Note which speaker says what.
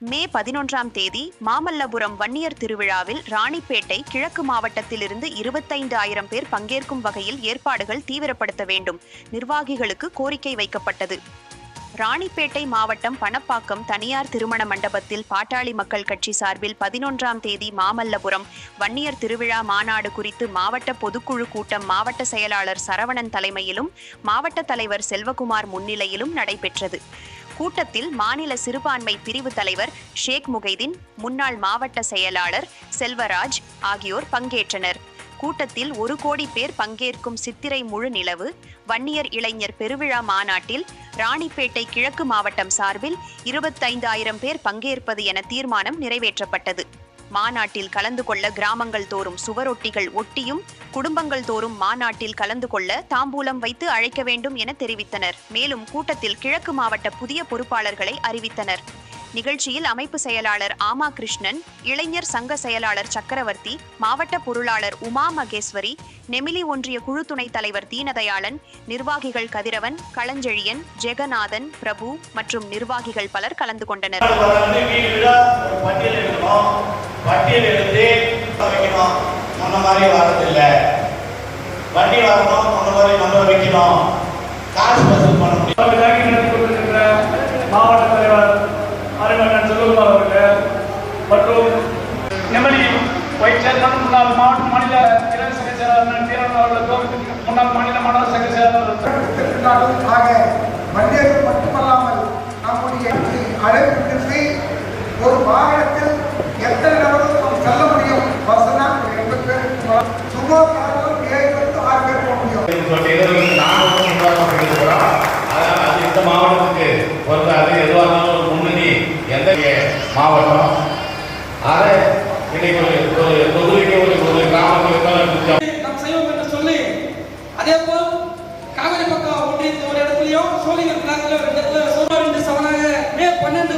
Speaker 1: மே பதினொன்றாம் தேதி மாமல்லபுரம் வன்னியர் திருவிழாவில் ராணிப்பேட்டை கிழக்கு மாவட்டத்திலிருந்து இருபத்தைந்து ஆயிரம் பேர் பங்கேற்கும் வகையில் ஏற்பாடுகள் தீவிரப்படுத்த வேண்டும். நிர்வாகிகளுக்கு கோரிக்கை வைக்கப்பட்டது. ராணிப்பேட்டை மாவட்டம் பணப்பாக்கம் தனியார் திருமண மண்டபத்தில் பாட்டாளி மக்கள் கட்சி சார்பில் பதினொன்றாம் தேதி மாமல்லபுரம். வன்னியர் திருவிழா மாநாடு குறித்து மாவட்ட பொதுக்குழு கூட்டம் மாவட்ட செயலாளர் சரவணன் தலைமையிலும் மாவட்ட தலைவர் செல்வகுமார் முன்னிலையிலும் நடைபெற்றது. கூட்டத்தில் மாநில சிறுபான்மை பிரிவு தலைவர் ஷேக் முகைதீன் முன்னாள் மாவட்ட செயலாளர் செல்வராஜ் ஆகியோர் பங்கேற்றனர். கூட்டத்தில் ஒரு கோடி பேர் பங்கேற்கும் சித்திரை முழு நிலவு வன்னியர் இளைஞர் பெருவிழா மாநாட்டில் ராணிப்பேட்டை கிழக்கு மாவட்டம் சார்பில் இருபத்தைந்தாயிரம் பேர் பங்கேற்பது என தீர்மானம் நிறைவேற்றப்பட்டது. மாநாட்டில் கலந்து கொள்ள கிராமங்கள் தோறும் சுவரொட்டிகள் ஒட்டியும் குடும்பங்கள் தோறும் மாநாட்டில் கலந்து கொள்ள தாம்பூலம் வைத்து அழைக்க வேண்டும் என தெரிவித்தனர். மேலும் கூட்டத்தில் கிழக்கு மாவட்ட புதிய பொறுப்பாளர்களை அறிவித்தனர். நிகழ்ச்சியில் அமைப்பு செயலாளர் ஆமா கிருஷ்ணன் இளைஞர் சங்க செயலாளர் சக்கரவர்த்தி மாவட்ட பொருளாளர் உமா மகேஸ்வரி நெமிலி ஒன்றிய குழு துணைத் தலைவர் தீனதயாளன் நிர்வாகிகள் கதிரவன் களஞ்செழியன் ஜெகநாதன் பிரபு மற்றும் நிர்வாகிகள் பலர் கலந்து கொண்டனர்
Speaker 2: வண்டி வரணும் மாதிரி நம்ம வைக்கணும் காசு வசூல் பண்ண முடியும்
Speaker 3: மாவட்ட தலைவர் அறிவண்ணன் செல்வகுமார் அவர்கள் மற்றும் நெமலி ஒயிட் சேர்மன் முன்னாள் மாவட்ட மாநில இளைஞர் சங்க செயலாளர் வீரன் அவர்களுக்கும் முன்னாள் மாநில மாணவர் சங்க செயலாளர்
Speaker 4: ஆக மட்டுமல்லாமல் நம்முடைய விடுத்து ஒரு வாகனத்தில் எத்தனை நபர்கள் நாம் செல்ல முடியும்? பஸ்னா எண்பது பேர் போகலாம். சுமோ காரணம் ஏழு பேருக்கு ஆறு பேர் போக முடியும்.
Speaker 2: இந்த மாவட்டத்துக்கு பொறுத்தாது. எதுவாக இருந்தாலும் ஒரு முன்னணி எந்த மாவட்டம். அதை இன்னைக்கு ஒரு ஒரு
Speaker 5: சோழிகள் இடத்துலையும் சோழிங்கர் பிளாக்ல ஒரு இடத்துல சோழர் என்று சமனாக மே பன்னெண்டு